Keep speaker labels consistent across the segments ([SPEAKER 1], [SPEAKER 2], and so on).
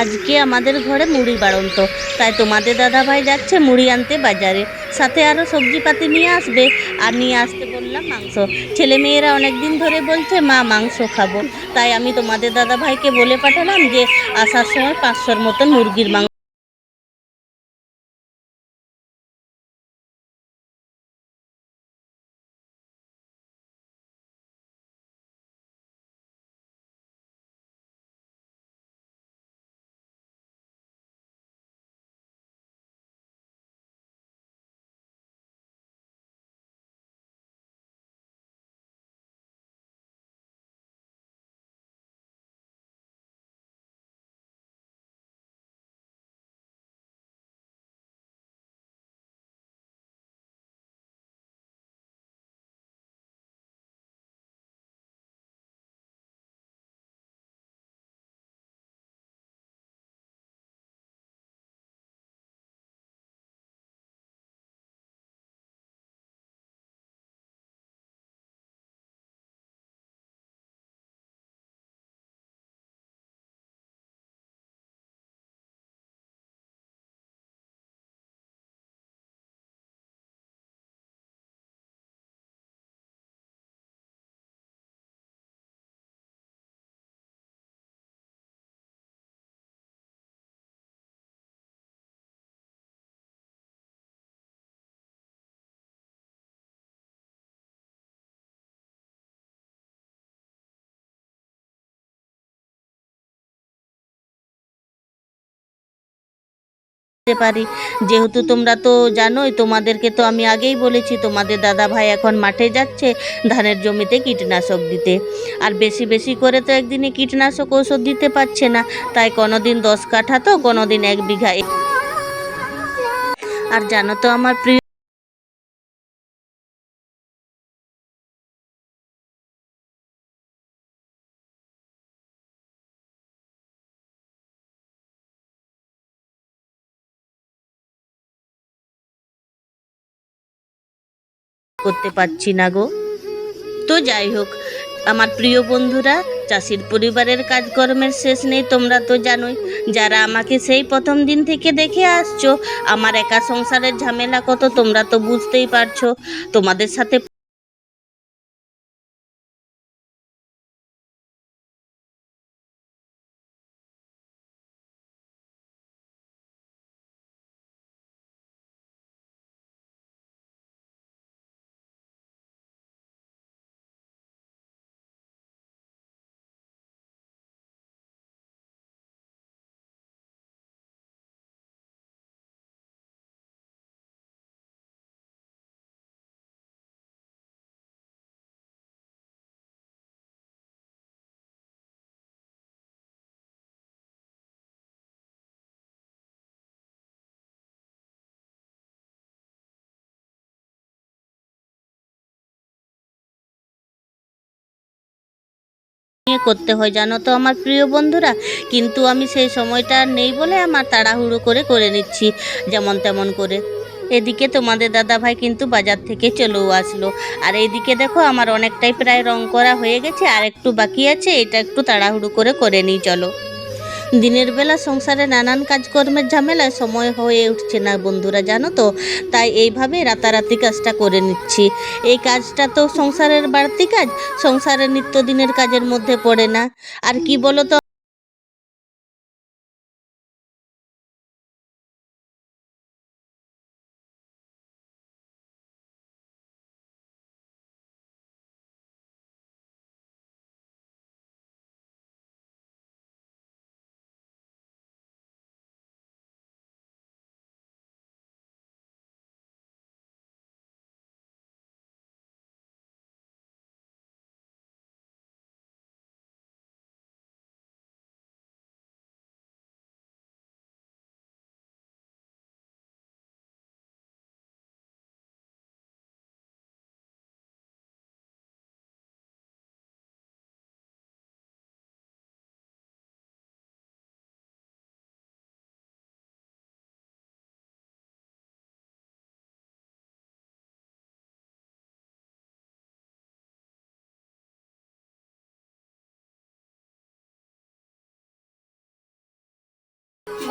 [SPEAKER 1] আজকে আমাদের ঘরে মুড়ি বাড়ন্ত। তাই তোমাদের দাদা ভাই যাচ্ছে মুড়ি আনতে বাজারে। সাথে আরও সবজিপাতি নিয়ে আসবে। আর নিয়ে আসতে বললাম মাংস। ছেলে মেয়েরা অনেক দিন ধরে বলছে, মা, মাংস খাব। তাই আমি তোমাদের দাদা ভাইকে বলে পাঠালাম যে, আসার সময় পাঁচশোর মতন মুরগির মাংস পারি। যেহেতু তোমরা তো জানোই, তোমাদেরকে তো আমি আগেই বলেছি, তোমাদের দাদা ভাই এখন মাঠে যাচ্ছে ধানের জমিতে কীটনাশক দিতে। আর বেশি বেশি করে তো একদিনে কীটনাশক ওষুধ দিতে পারছে না। তাই কোনো দিন দশ কাঠা তো কোনো দিন এক বিঘা। আর জানো তো আমার প্রিয় করতে পারছি না গো। তো যাই হোক, আমার প্রিয় বন্ধুরা, চাষির পরিবারের কাজকর্মের শেষ নেই, তোমরা তো জানোই। যারা আমাকে সেই প্রথম দিন থেকে দেখে আসছো, আমার একা সংসারের ঝামেলা কত, তোমরা তো বুঝতেই পারছ। তোমাদের সাথে নিয়ে করতে হয়, জানো তো আমার প্রিয় বন্ধুরা? কিন্তু আমি সেই সময়টা নেই বলে আমার তাড়াহুড়ো করে করে নিচ্ছি, যেমন তেমন করে। এদিকে তোমাদের দাদা ভাই কিন্তু বাজার থেকে চলেও আসলো। আর এইদিকে দেখো আমার অনেকটাই প্রায় রং করা হয়ে গেছে, আর একটু বাকি আছে, এটা একটু তাড়াহুড়ো করে করে নিই, চলো। দিনের বেলা সংসারে নানান কাজকর্মের ঝামেলায় সময় হয়ে উঠছে না বন্ধুরা, জানো তো? তাই এইভাবে রাতারাতি কাজটা করে নিচ্ছি। এই কাজটা তো সংসারের বাড়তি কাজ সংসারের নিত্যদিনের কাজের মধ্যে পড়ে না। আর কি বলো তো?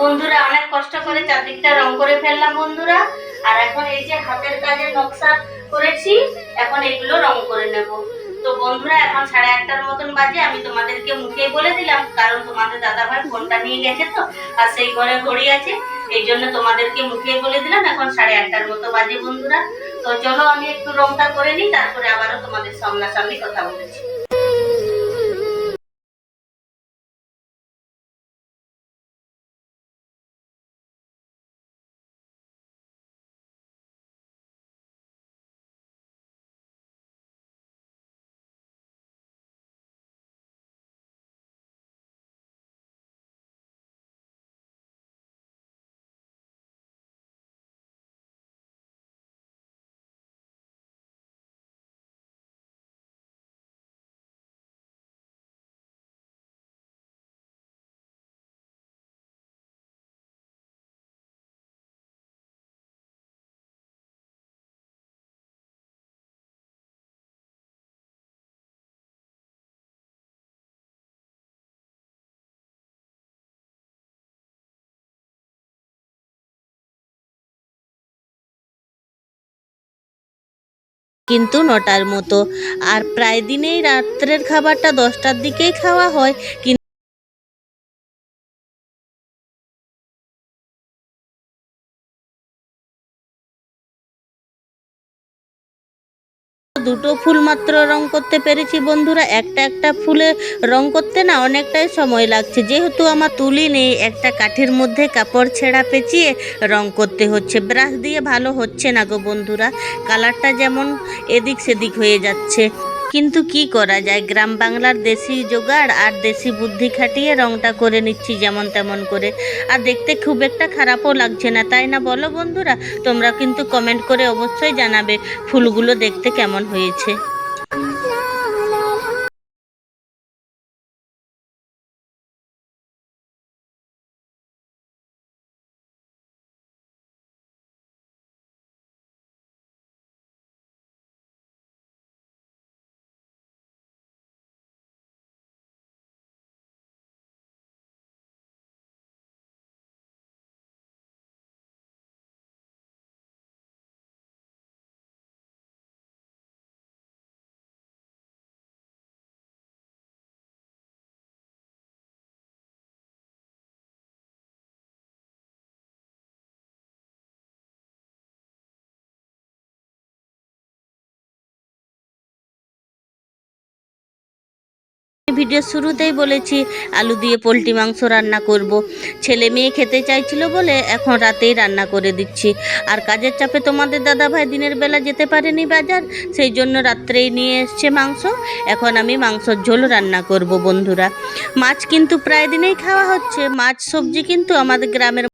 [SPEAKER 1] বন্ধুরা অনেক কষ্ট করে চারদিকটা রং করে ফেললাম বন্ধুরা। আর এখন এই যে হাতের কাজে নকশা করেছি, এখন এগুলো রং করে নেব। তো বন্ধুরা, এখন সাড়ে আটটার মতন বাজে, আমি তোমাদেরকে মুখে বলে দিলাম, কারণ তোমাদের দাদা ভাই ফোনটা নিয়ে গেছে তো, আর সেই ঘরে ঘড়ি আছে, এই জন্য তোমাদেরকে মুখে বলে দিলাম, এখন সাড়ে আটটার মতো বাজে বন্ধুরা। তো চলো আমি একটু রংটা করে নিই, তারপরে আবারও তোমাদের সামনাসামনি কথা বলেছি। কিন্তু নটার মতো। আর প্রায় দিনেই রাত্রের খাবারটা দশটার দিকেই খাওয়া হয় দুটো ফুল মাত্র রং করতে পেরেছি বন্ধুরা। একটা একটা ফুলে রং করতে না অনেকটাই সময় লাগছে। যেহেতু আমার তুলি নেই, একটা কাঠের মধ্যে কাপড় ছেঁড়া পেঁচিয়ে রং করতে হচ্ছে। ব্রাশ দিয়ে ভালো হচ্ছে না গো বন্ধুরা। কালারটা যেমন এদিক সেদিক হয়ে যাচ্ছে। কিন্তু কি করা যায়? গ্রাম বাংলার দেশি জোগাড় আর দেশি বুদ্ধি খাটিয়ে রংটা করে নিচ্ছি যেমন তেমন করে। আর দেখতে খুব একটা খারাপও লাগছে না, তাই না বলো বন্ধুরা? তোমরা কিন্তু কমেন্ট করে অবশ্যই জানাবে ফুলগুলো দেখতে কেমন হয়েছে। ভিডিও শুরুতেই বলেছি, আলু দিয়ে পোলট্রি মাংস রান্না করব। ছেলে মেয়ে খেতে চাইছিল বলে এখন রাতেই রান্না করে দিচ্ছি। আর কাজের চাপে তোমাদের দাদা ভাই দিনের বেলা যেতে পারেনি বাজার, সেই জন্য রাত্রেই নিয়ে এসছে মাংস। এখন আমি মাংসর ঝোল রান্না করব বন্ধুরা। মাছ কিন্তু প্রায় দিনেই খাওয়া হচ্ছে। মাছ, সবজি কিন্তু আমাদের গ্রামের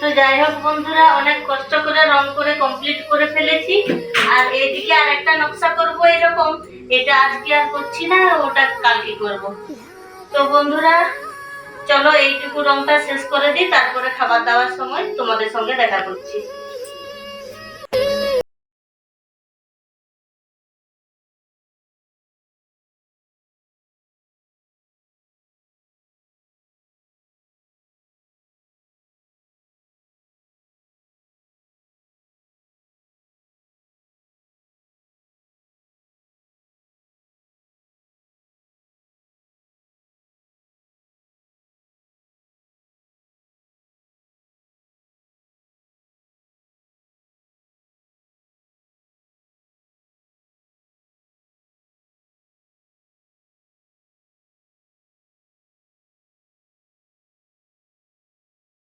[SPEAKER 1] তো যাই হোক বন্ধুরা, অনেক কষ্ট করে, রং করে কমপ্লিট করে ফেলেছি। আর এইদিকে আরেকটা নকশা করব এরকম। এটা আজকে আর করছি না, ওটা কালকে করব। তো বন্ধুরা, চলো এইটুকু রংটা শেষ করে দিই, তারপরে খাবার দাওয়ার সময় তোমাদের সঙ্গে দেখা করছি।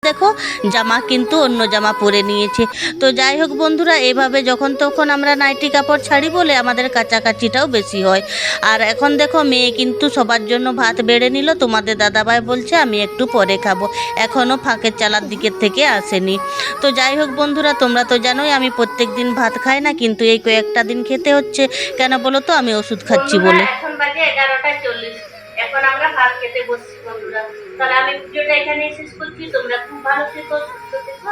[SPEAKER 1] দেখো, জামা কিন্তু অন্য জামা পরে নিয়েছে। তো যাই হোক বন্ধুরা, এভাবে যখন তখন আমরা নাইটি কাপড় ছাড়ি বলে আমাদের কাছাকাছিটাও বেশি হয়। আর এখন দেখো, মেয়ে কিন্তু সবার জন্য ভাত বেড়ে নিল। তোমাদের দাদাভাই বলছে, আমি একটু পরে খাব। এখনও ফাঁকের চালার দিকের থেকে আসেনি। তো যাই হোক বন্ধুরা, তোমরা তো জানোই, আমি প্রত্যেক দিন ভাত খাই না, কিন্তু এই কয়েকটা দিন খেতে হচ্ছে। কেন বলো তো, আমি ওষুধ খাচ্ছি বলে। এখন বাজে এগারোটা চল্লিশ। এখন আমরা ভাত খেতে বসছি, বন্ধুরা। তাহলে আমি ভিডিওটা এখানে শেষ করছি তোমরা খুব ভালো থেকো সুস্থ থেকো।